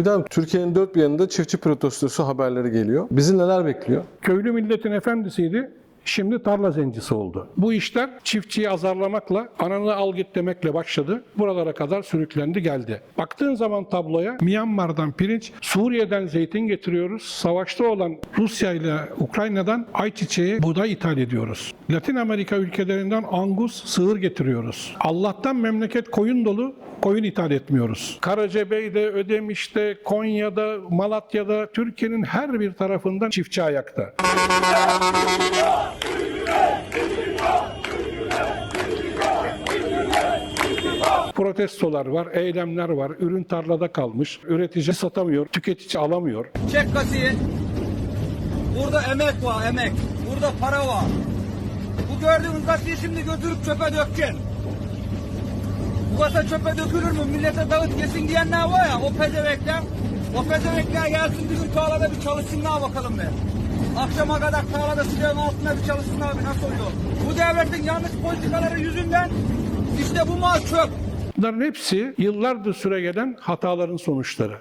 Bir daha Türkiye'nin dört bir yanında çiftçi protestosu haberleri geliyor. Bizi neler bekliyor? Köylü milletin efendisiydi. Şimdi tarla zencisi oldu. Bu işler çiftçiyi azarlamakla, ananı al git demekle başladı. Buralara kadar sürüklendi geldi. Baktığın zaman tabloya Myanmar'dan pirinç, Suriye'den zeytin getiriyoruz. Savaşta olan Rusya ile Ukrayna'dan ayçiçeği, buğday ithal ediyoruz. Latin Amerika ülkelerinden angus, sığır getiriyoruz. Allah'tan memleket koyun dolu, koyun ithal etmiyoruz. Karacabey'de, Ödemiş'te, Konya'da, Malatya'da, Türkiye'nin her bir tarafından çiftçi ayakta. Protestolar var, eylemler var, ürün tarlada kalmış, üretici satamıyor, tüketici alamıyor. Çek kasiyi. Burada emek var emek. Burada para var. Bu gördüğünüz kasiyi şimdi götürüp çöpe dökeceksin. Bu kasa çöpe dökülür mü? Millete dağıt kesin diyenler var ya o pezevekler. O pezevekler gelsin gün tarlada bir çalışsınlar bakalım be. Akşama kadar tarlada sıcağın altında bir çalışsınlar bir nasıl oluyor? Bu devletin yanlış politikaları yüzünden işte bu mal çöp. Bunların hepsi yıllardır süre gelen hataların sonuçları.